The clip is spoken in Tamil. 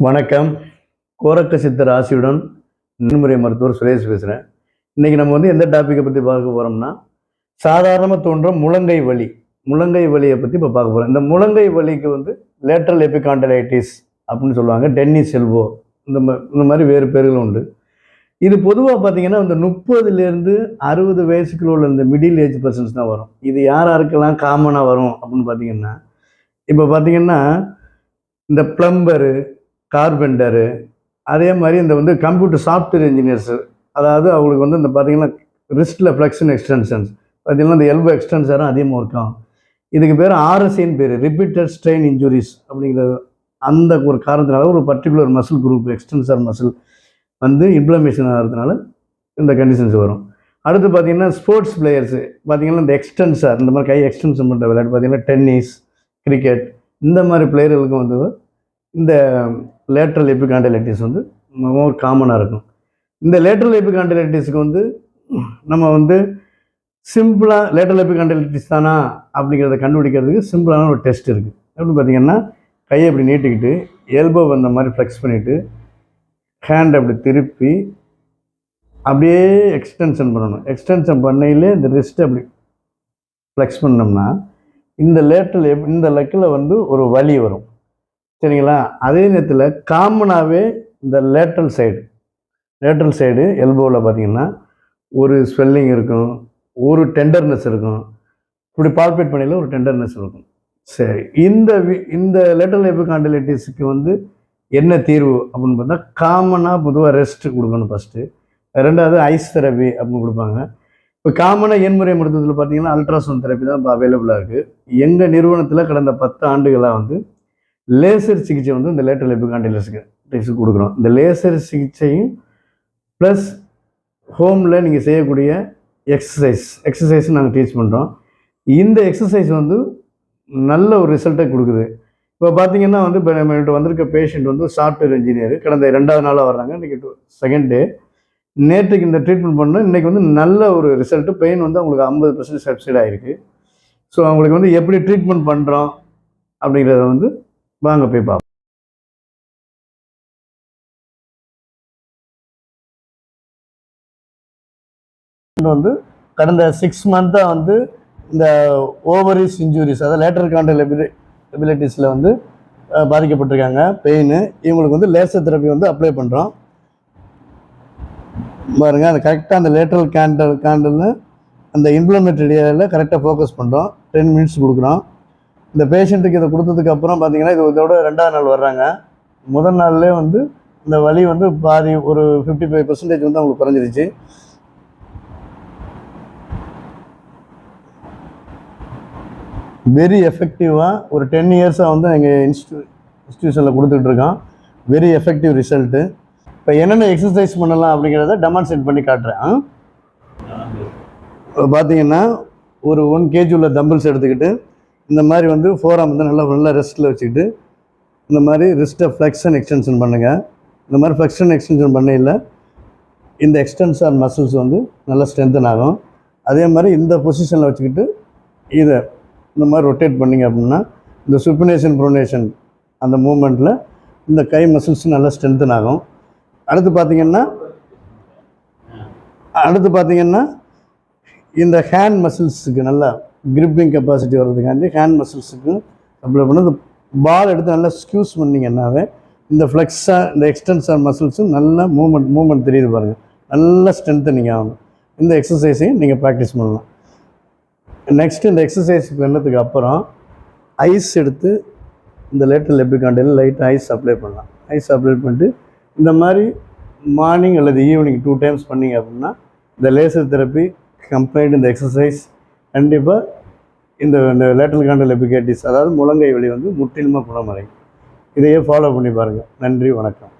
வணக்கம். கோரக்க சித்தர் ஆசியுடன் நன்முறை மருத்துவர் சுரேஷ் பேசுகிறேன் இன்றைக்கி நம்ம வந்து எந்த டாப்பிக்கை பற்றி பார்க்க போகிறோம்னா சாதாரணமாக தோன்றும் முழங்கை வலி முழங்கை வலியை பற்றி இப்போ பார்க்க போகிறோம் இந்த முழங்கை வலிக்கு வந்து லேட்ரல் எபிகாண்டலைட்டிஸ் அப்படின்னு சொல்லுவாங்க டென்னி செல்வோ இந்த மா- இந்த மாதிரி வேறு பேர்களும் உண்டு. இது பொதுவாக பார்த்தீங்கன்னா இந்த முப்பதுலேருந்து அறுபது வயசுக்குள்ள உள்ள இந்த மிடில் ஏஜ் பர்சன்ஸ் தான் வரும். இது யார் யாருக்கெல்லாம் காமனாக வரும் அப்படின்னு பார்த்தீங்கன்னா இப்போ பார்த்திங்கன்னா இந்த ப்ளம்பரு கார்பெண்டரு அதே மாதிரி இந்த வந்து கம்ப்யூட்டர் சாஃப்ட்வேர் இன்ஜினியர்ஸு அதாவது அவங்களுக்கு வந்து இந்த பார்த்தீங்கன்னா ரிஸ்ட்டில் ஃப்ளெக்ஷன் எக்ஸ்டென்ஷன்ஸ் பார்த்தீங்கன்னா இந்த எல்போ எக்ஸ்டென்சரும் அதிகமாக இருக்கும். இதுக்கு பேர் ஆர்எஸ்ஐன்னு பேர் ரிப்பீட்டட் ஸ்ட்ரெயின் இன்ஜுரிஸ் அப்படிங்கிறது. அந்த ஒரு காரணத்தினால ஒரு particular muscle group extensor muscle வந்து இம்ப்ளமேஷன் ஆகிறதுனால இந்த கண்டிஷன்ஸ் வரும். அடுத்து பார்த்தீங்கன்னா ஸ்போர்ட்ஸ் பிளேயர்ஸு பார்த்தீங்கன்னா இந்த எக்ஸ்டென்சர் இந்த மாதிரி கை எக்ஸ்டென்ஷன் பண்ணுற விளையாட்டு பார்த்தீங்கன்னா டென்னிஸ் கிரிக்கெட் இந்த மாதிரி பிளேயர்களுக்கும் வந்து இந்த லேட்ரல் எபிகாண்டலைட்டிஸ் வந்து மோர் காமனாக இருக்கும். இந்த லேட்ரல் எபிகாண்டலைட்டிஸ்க்கு வந்து நம்ம வந்து சிம்பிளாக லேட்ரல் எபிகாண்டலைட்டிஸ் தானா அப்படிங்கிறத கண்டுபிடிக்கிறதுக்கு சிம்பிளான ஒரு டெஸ்ட் இருக்குது எப்படின்னு பார்த்தீங்கன்னா கையை இப்படி நீட்டிக்கிட்டு எல்போ வந்த மாதிரி ஃப்ளெக்ஸ் பண்ணிவிட்டு ஹேண்ட் அப்படி திருப்பி அப்படியே எக்ஸ்டென்ஷன் பண்ணணும். எக்ஸ்டென்ஷன் பண்ணையிலே இந்த ரிஸ்ட் அப்படி ஃப்ளெக்ஸ் பண்ணோம்னா இந்த லேட்டல் இந்த லெக்கில் வந்து ஒரு வலி வரும். சரிங்களா? அதே நேரத்தில் காமனாகவே இந்த லேட்ரல் சைடு லேட்ரல் சைடு எல்போவில் பார்த்தீங்கன்னா ஒரு ஸ்வெல்லிங் இருக்கும் ஒரு டெண்டர்னஸ் இருக்கும். இப்படி பால்பேட் பண்ணியில் ஒரு டெண்டர்னஸ் இருக்கும். சரி இந்த இந்த இந்த லைஃப் எபிகாண்டிலைட்டிஸுக்கு வந்து என்ன தீர்வு அப்படின்னு பார்த்தா காமனாக பொதுவாக ரெஸ்ட் கொடுக்கணும் ஃபஸ்ட்டு ரெண்டாவது ஐஸ் தெரப்பி அப்படின்னு கொடுப்பாங்க. இப்போ காமனாக எண்முறை மருத்துவத்தில் பார்த்தீங்கன்னா அல்ட்ராசவுண்ட் தெரப்பி தான் இப்போ அவைலபிளாக இருக்குது எங்கள் நிறுவனத்தில் கடந்த பத்து ஆண்டுகளாக வந்து லேசர் சிகிச்சை வந்து இந்த லேட்டர் எபிகாண்டிலைட்டிஸ்க்கு டெஸ்ட் கொடுக்குறோம். இந்த லேசர் சிகிச்சையும் ப்ளஸ் ஹோமில் நீங்கள் செய்யக்கூடிய எக்ஸசைஸ் எக்ஸசைஸும் நாங்கள் டீச் பண்ணுறோம் இந்த எக்ஸசைஸ் வந்து நல்ல ஒரு ரிசல்ட்டை கொடுக்குது. இப்போ பார்த்தீங்கன்னா வந்து இப்போ நம்மகிட்ட வந்திருக்க பேஷண்ட் வந்து சாஃப்ட்வேர் இன்ஜினியர் கடந்த ரெண்டாவது நாளாக வர்றாங்க. இன்றைக்கி செகண்ட் டே நேற்றுக்கு இந்த ட்ரீட்மெண்ட் பண்ணோம். இன்றைக்கி வந்து நல்ல ஒரு ரிசல்ட்டு பெயின் வந்து அவங்களுக்கு ஐம்பது பர்சன்ட் சப்சைட் ஆகிருக்கு ஸோ அவங்களுக்கு வந்து எப்படி ட்ரீட்மெண்ட் பண்ணுறோம் அப்படிங்கிறத வந்து வாங்க போய் பார்ப்போம் வந்து கடந்த சிக்ஸ் மந்த்தாக வந்து இந்த ஓவரிஸ் இன்ஜுரிஸ் அதாவது லேட்டர் காண்டல் எபிலிட்டிஸில் வந்து பாதிக்கப்பட்டிருக்காங்க. பெயின் இவங்களுக்கு வந்து லேசர் தெரப்பி வந்து அப்ளை பண்ணுறோம் பாருங்க அந்த கரெக்டாக அந்த லேட்டரல் கேண்டல் கேண்டல்னு அந்த இம்ப்ளமெண்ட் ஏரியாவில் கரெக்டாக ஃபோக்கஸ் பண்ணுறோம் டென் மினிட்ஸ் கொடுக்குறோம். இந்த பேஷண்ட்டுக்கு இதை கொடுத்ததுக்கு அப்புறம் பார்த்தீங்கன்னா இது இதோட ரெண்டாவது நாள் வர்றாங்க. முதல் நாள்லேயே வந்து இந்த வலி வந்து பாதி ஒரு ஃபிஃப்டி ஃபைவ் பர்சன்டேஜ் வந்து அவங்களுக்கு குறைஞ்சிருச்சு. வெரி எஃபெக்டிவாக ஒரு டென் இயர்ஸாக வந்து எங்கள் இன்ஸ்டியூ இன்ஸ்டியூஷனில் கொடுத்துட்ருக்கோம் வெரி எஃபெக்டிவ் ரிசல்ட்டு இப்போ என்னென்ன எக்ஸசைஸ் பண்ணலாம் அப்படிங்கிறத டெமான்ஸ்ட்ரேட் பண்ணி காட்டுறேன் பார்த்தீங்கன்னா ஒரு ஒன் கேஜி உள்ள தம்பிள்ஸ் எடுத்துக்கிட்டு இந்த மாதிரி வந்து ஃபோராம் வந்து நல்லா நல்லா ரெஸ்ட்டில் வச்சுக்கிட்டு இந்த மாதிரி ரிஸ்ட்டை ஃப்ளெக்ஷன் எக்ஸ்டென்ஷன் பண்ணுங்கள் இந்த மாதிரி ஃப்ளெக்ஷன் எக்ஸ்டென்ஷன் பண்ணையில் இந்த எக்ஸ்டென்ஷன் மசில்ஸ் வந்து நல்லா ஸ்ட்ரென்தன் ஆகும். அதே மாதிரி இந்த பொசிஷனில் வச்சுக்கிட்டு இதை இந்த மாதிரி ரொட்டேட் பண்ணிங்க அப்படின்னா இந்த சுப்பினேஷன் ப்ரொனேஷன் அந்த மூமெண்ட்டில் இந்த கை மசில்ஸ் நல்லா ஸ்ட்ரென்தன் ஆகும். அடுத்து பார்த்தீங்கன்னா அடுத்து பார்த்திங்கன்னா இந்த ஹேண்ட் மசில்ஸுக்கு நல்லா கிரிப்பிங் கெப்பாசிட்டி வர்றதுக்காண்டி ஹேண்ட் மசில்ஸுக்கு சப்ளை பண்ணது பால் எடுத்து நல்லா ஸ்க்யூஸ் பண்ணிங்கன்னாவே இந்த ஃப்ளெக்ஸாக இந்த எக்ஸ்டென்சர் மசில்ஸும் நல்ல மூமெண்ட் மூமெண்ட் தெரியுது பாருங்கள் நல்லா ஸ்ட்ரென்த்தனிங் ஆகும் இந்த எக்ஸசைஸையும் நீங்கள் ப்ராக்டிஸ் பண்ணலாம். நெக்ஸ்ட் இந்த எக்ஸசைஸ் பண்ணதுக்கு அப்புறம் ஐஸ் எடுத்து இந்த lateral epicondyle light ice apply பண்ணலாம். ஐஸ் அப்ளை பண்ணிட்டு இந்த மாதிரி மார்னிங் அல்லது ஈவினிங் டூ டைம்ஸ் பண்ணீங்க அப்படின்னா இந்த லேசர் தெரப்பி கம்ப்ளைண்ட் இந்த எக்ஸசைஸ் கண்டிப்பாக இந்த இந்த லேட்டல் காண்டல் எபிகேட்டிஸ் அதாவது முழங்கை வலி வந்து முற்றிலுமாக குணமடையும். இதையே ஃபாலோ பண்ணி பாருங்கள் நன்றி வணக்கம்.